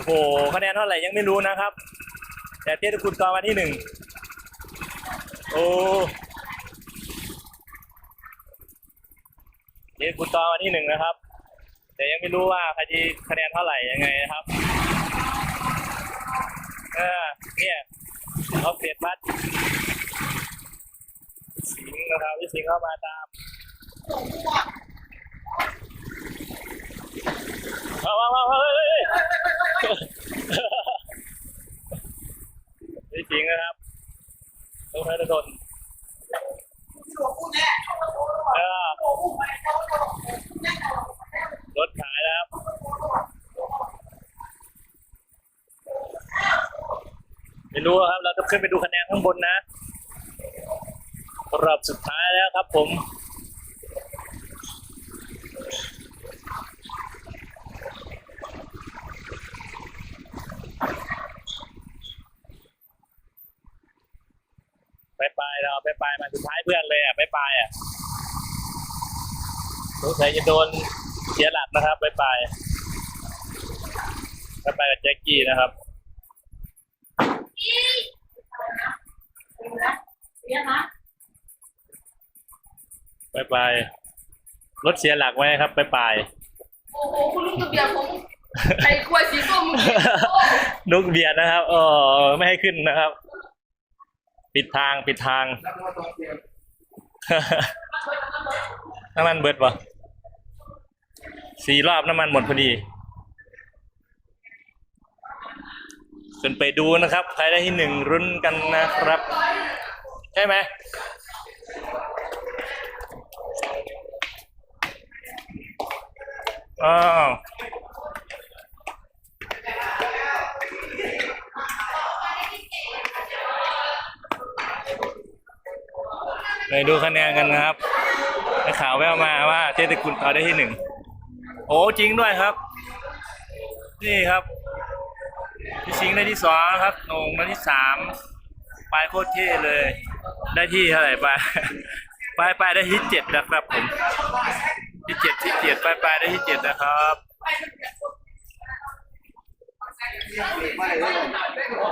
อ้โหคะแนนเท่าไหร่ยังไม่รู้นะครับ แต่เทศกุลกรวันที่หนึ่งโอ้เทศกุลกรวันที่หนึ่งนะครับ แต่ยังไม่รู้ว่าใครจะคะแนนเท่าไหร่ยังไงนะครับเออเนี่ยเขาเปลี่ยนบัตรสิงนะครับพี่สิงเข้ามาตาม เอาเอาเอาเฮ้ยเฮ้ยนี่จริงนะครับต้องให้โดนรถขายแล้วครับไม่รู้ครับ เราต้องขึ้นไปดูคะแนนข้างบนนะ รอบสุดท้ายแล้วครับผม ไปไปๆเราไปไปๆมาสุดท้ายเพื่อนเลยอะไปไปๆอะสงสัยจะโดนเสียหลักนะครับไปไปไปไปๆกับแจ็คกี้นะครับไปไปรถเสียหลักไว้ครับไปไปโอ้โหคุณลุงตัวเบียร์ผมไอ้กล้วยสีส้มมึงกินโอ้นุกเบียดนะครับเออไม่ให้ขึ้นนะครับ ปิดทางปิดทางน้ำมันเบิดปะสี่รอบน้ำมันหมดพอดีขึ้นไปดูนะครับ ใครได้ที่หนึ่งรุ่นกันนะครับ ใช่ไหมอ้าว ไปดูคะแนนกันนะครับได้ข่าวแววมาว่าเจตกุลเขาได้ที่หนึ่งโอ้จริงด้วยครับ นี่ครับพี่สิงห์ได้ที่สองครับโหนงได้ที่สามปลายโคตรเท่เลย ได้ที่เท่าไหร่ปลายปลายปลายได้ที่เจ็ดนะครับผมที่เจ็ดที่เจ็ดปลายปลายได้ที่เจ็ดนะครับ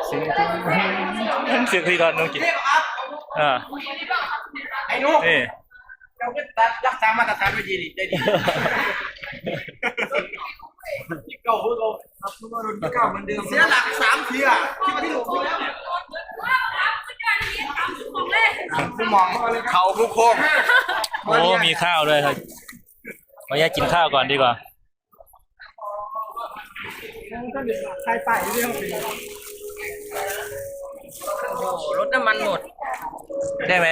เสียงเสียงพี่ก่อนน้องกิ นอ่าไอ้หนุนี่เราก็รักษามาตรฐานไปดีดีได้ดีที่เก่าเพื่อเราครับทุกคนที่เก่าเหมือนเดิมเสียหลักสามทีอะที่มาที่หลงที่แล้วเนี่ยคุณมองเขาคุกโค้งโอ้มีข้าวด้วยครับขออนุญาตกินข้าวก่อนดีกว่าใครไปเรื่อง โหรถน้ำมันหมดได้ไหม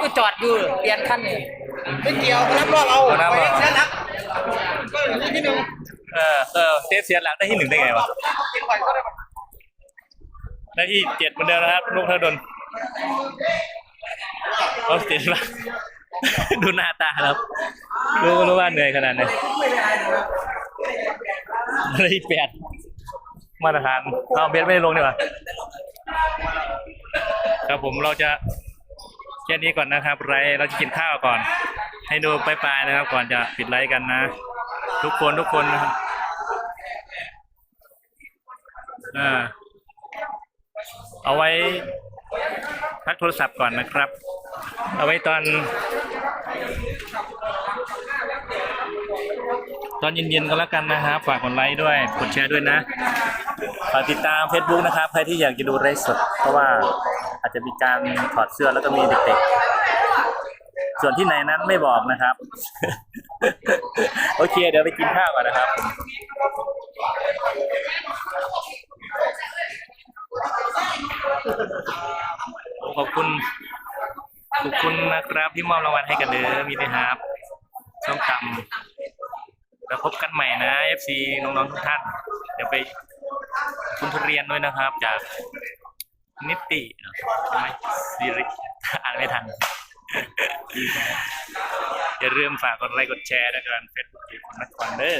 ก็จอดอยู่เปลี่ยนคันนี่ไม่เกี่ยวรับรอบเอาไปเสียหลักก็อย่างนี้ที่หนึ่งเออเออเซฟเสียหลักได้ที่หนึ่งได้ไงวะกินไปก็ได้ได้ที่เจ็ดเหมือนเดิมนะครับลูกเท่าดนเขาเสียหลักดูหน้าตาครับ รู้รู้ว่าเหนื่อยขนาดไหนได้ที่แปดมาตรฐานเอาเบสไม่ได้ลงดีกว่า ครับผมเราจะแค่นี้ก่อนนะครับไรเราจะกินข้าวก่อน ให้ดูปลายๆนะครับ ก่อนจะปิดไลฟ์กันนะ ทุกคนทุกคนนะครับอเอาไว้พักโทรศัพท์ก่อนนะครับ เอาไว้ตอน ตอนเย็นๆก็แล้วกันนะครับฝากกดไลค์ด้วยกดแชร์ด้วยนะ ฝากติดตาม Facebook นะครับใครที่อยากจะดูไลฟ์สดเพราะว่าอาจจะมีการถอดเสื้อแล้วก็มีเด็กๆ ส่วนที่ไหนนั้นไม่บอกนะครับ โอเค เดี๋ยวไปกินข้าวก่อนนะครับ ขอบคุณขอบคุณนะครับที่มอบรางวัลให้กันเด้อมีนะครับส้มตำแล้วพบกันใหม่นะ FC น้องๆทุกท่าน เดี๋ยวไป คุณทุเรียนด้วยนะครับ จากนิติทำไมสิริอ่านไม่ทัน อย่าลืมฝากกดไลค์กดแชร์ด้วยกันเฟซบุ๊กคุณนักควันเด้อ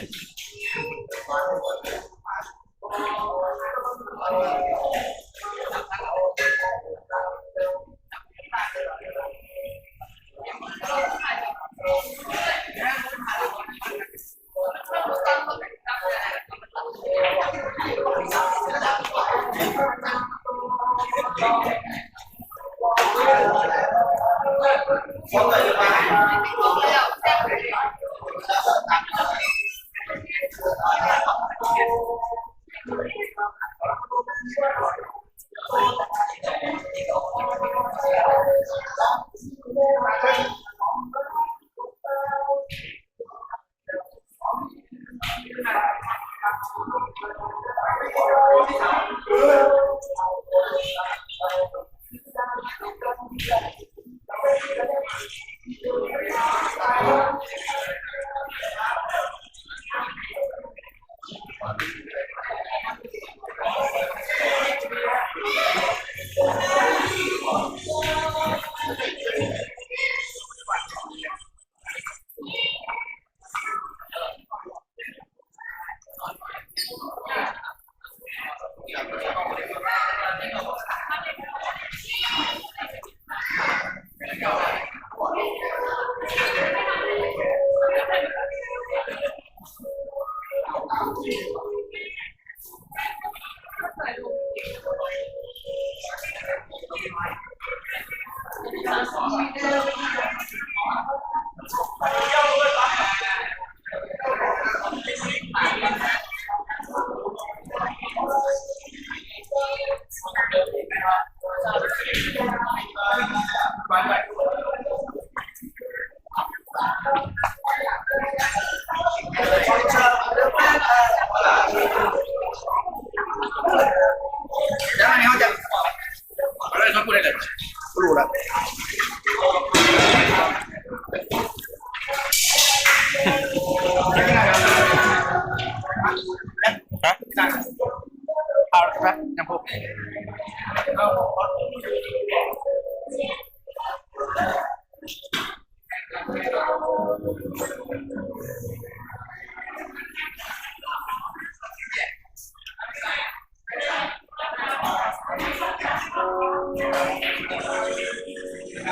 ก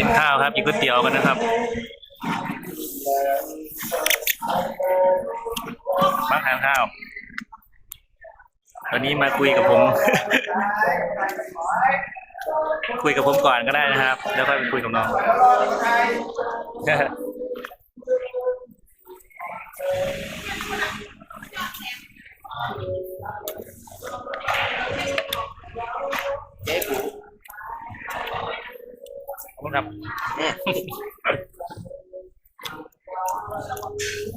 ินข้าวครับกินก๋วยเตี๋ยวกันนะครับมาทานข้าว วันนี้มาคุยกับผม คุยกับผมก่อนก็ได้นะครับ แล้วค่อยไปคุยกับน้องเจ๊กูขอบคุณครับ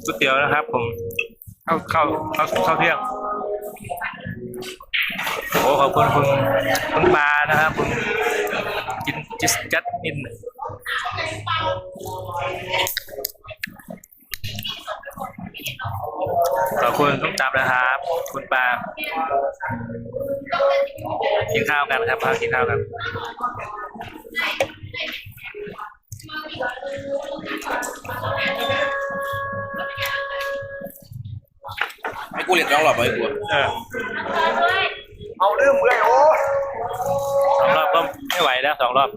ก๋วยเตี๋ยวนะครับ ผมเข้าเข้าเข้าเข้าเที่ยงโอ้ขอบคุณคุณคุณปานะครับคุณ จินจิสกัดนินขอบคุณทุกจับนะครับ คุณปากินข้าวกันครับพากินข้าวกันให้กูเรียนร้องหรอไอ้กูเออเอาเรื่องเมื่อยโอ้สองรอบก็ไม่ไหวแล้วสองรอบ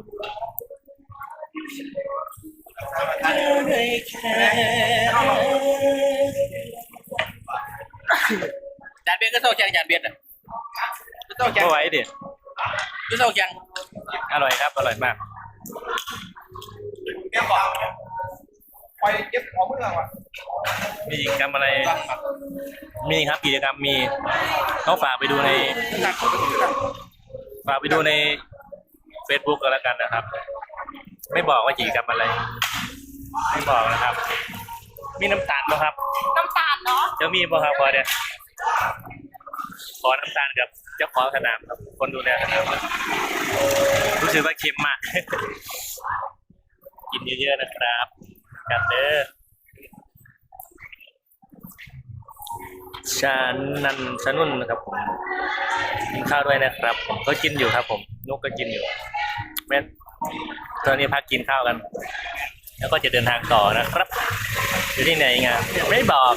จานเบียร์ก็เท่าแข่งจานเบียร์อะก็เท่าแข่งไม่ไหวดิก็เท่าแข่งอร่อยครับ อร่อยมากเก็บของไปเก็บของเมื่อวะมีกิจกรรมอะไร มีครับกิจกรรมมีต้องฝากไปดูในหนักกว่าก็ถือกันฝากไปดูใน Facebook ก็แล้วกันนะครับ ไม่บอกว่ากิจกรรมอะไร ไม่บอกนะครับ มีน้ำตาลไหมครับ น้ำตาลเนาะจะมีบ่ครับพอเนี่ยขอน้ำตาลกับเจ้าของสนามครับ คนดูแลสนามครับรู้สึกว่าเค็มมาก กินเยอะๆนะครับ กันเด้อชานันชานุ่นนะครับผมกินข้าวด้วยนะครับ ผมก็กินอยู่ครับ ผมนุกก็กินอยู่แม่ตอนนี้พักกินข้าวกัน แล้วก็จะเดินทางต่อนะครับอยู่ที่ไหนไงไม่บอก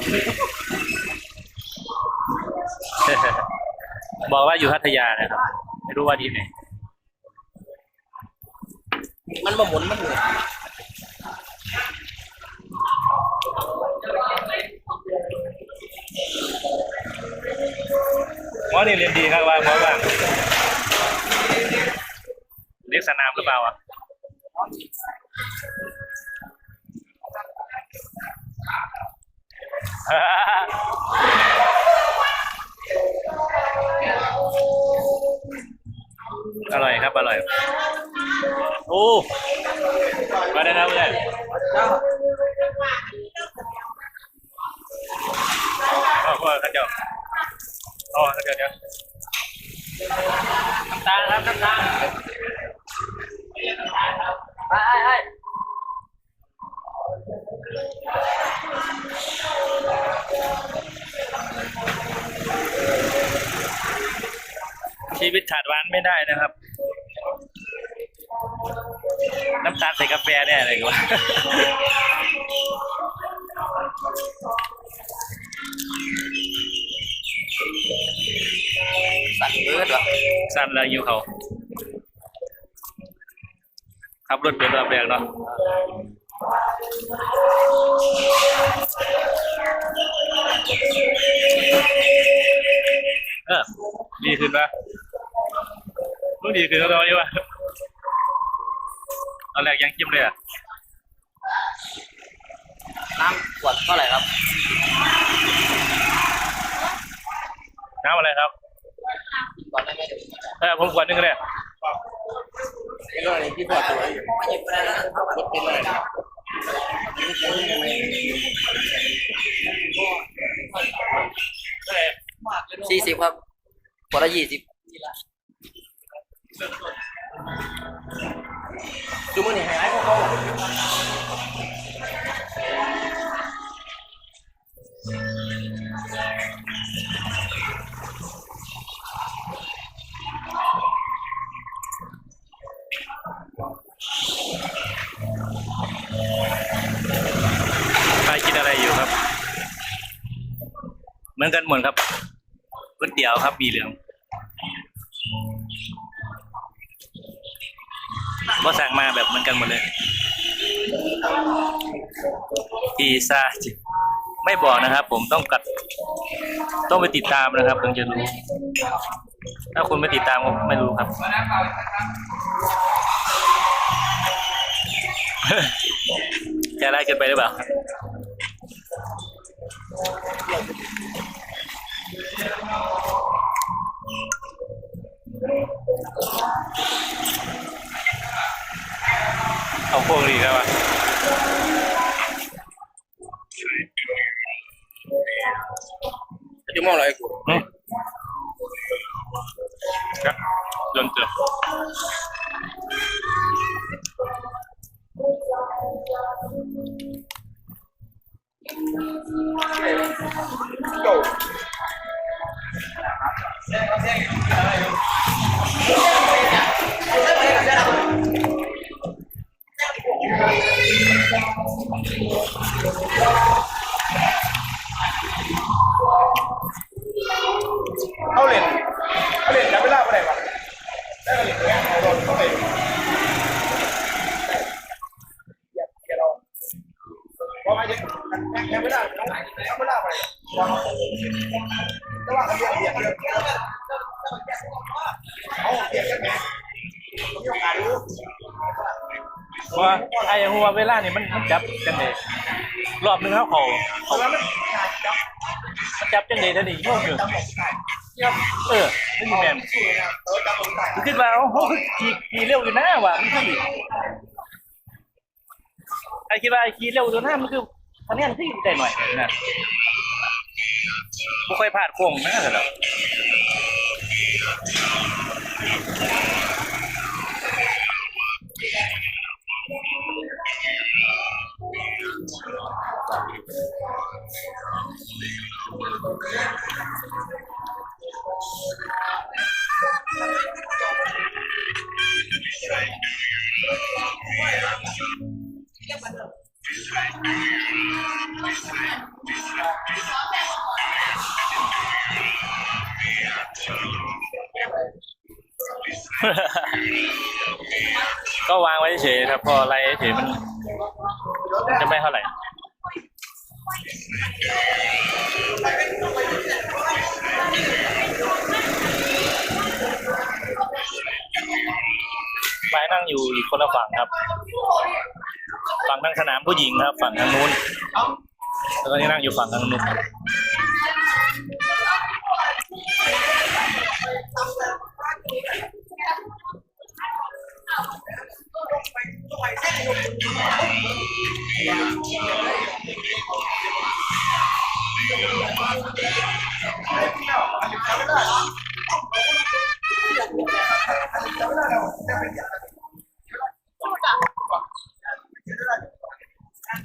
บอกว่าอยู่พัทยานะครับ ไม่รู้ว่าที่ไหนมันมาหมุนมันหมุนหมอนี่เรียนดีครับว่าหมอว่างเรียกสนามหรือเปล่าอะ อร่อยครับ อร่อย โอ้ มาได้นะเพื่อน ชีวิตขาดหวานไม่ได้นะครับ น้ำตาลใส่กาแฟเนี่ยอะไรกันวะสั่นเบิดว่ะสั้นแล้วอยู่เขาขับรถเป็นรอบแรกเนาะเออดีขึ้นปะ รู้ดีขึ้นแล้วเราอยู่ปะตอนแรกยังจิ้มเลยอะน้ำขวดเท่าไหร่ครับ น้ำอะไรครับตอนนั้นไม่ได้เออผมขวดนึงก็ได้เป็นอะไรที่ขวดตัวอยู่ไม่หยิบไปแล้วนะครับเป็นอะไรครับสี่สิบครับขวดละยี่สิบ ดูมันนี่หายพวกเขาไปกินอะไรอยู่ครับ เหมือนกันหมดครับก๋วยเตี๋ยวครับมีเหลือง ก็สั่งมาแบบเหมือนกันหมดเลยพิซซ่าจิไม่บอกนะครับ ผมต้องกัดต้องไปติดตามนะครับถึงจะรู้ ถ้าคุณไม่ติดตามก็ไม่รู้ครับแค่ไรเกินไปหรือเปล่า พวกนี้ครับจะมองอะไรกู เขาเล่นเขาเล่นจับเวลาไปไหนวะได้มาเล่นแข่โดนเข้าไปพอมาเย็นแข่ไม่ได้ต้องจับเวลาไปแต่ว่าเขาเบียดเบียดเบียดเอาเบียดกันไหมมีโอกาสรู้ ว่า ไอ้หัวเวลานี่มันมันจับจังเลยรอบหนึงเขาเขาเพราะว่ามันจับจังเลยท่านี่ยุ่งอยู่เออนี่มีแมนคือคิดว่าโอ้โหขี่ขี่เร็วอยู่นะว่ะมันคือไอ้คิดว่าไอ้ขี่เร็วตัวหน้ามันคือคะแนนที่ได้หน่อยนะไม่ค่อยพลาดโค้งนะแต่ละ ก็วางไว้เฉยๆครับพออะไรเฉยๆมันจะไม่เท่าไหร่ นั่งอยู่อีกคนละฝั่งครับ ฝั่งทางสนามผู้หญิงครับ ฝั่งทางนู้น แล้วก็นี่นั่งอยู่ฝั่งทางนู้นครับ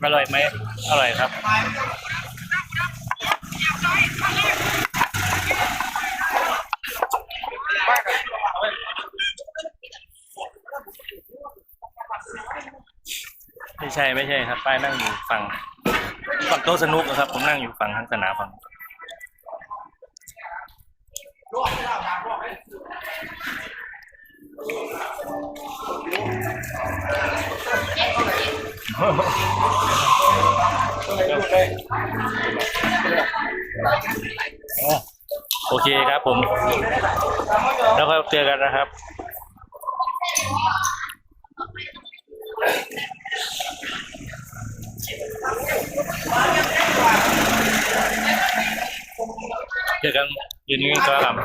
อร่อยไหมอร่อยครับไม่ใช่ไม่ใช่ครับป้ายนั่งอยู่ฝั่งฝั่งโต๊ะสนุกนะครับ ผมนั่งอยู่ฝั่งทางสนามฝั่ง โอเคครับผม แล้วก็เจอกันนะครับเจอกันยืนนิ่งๆครับ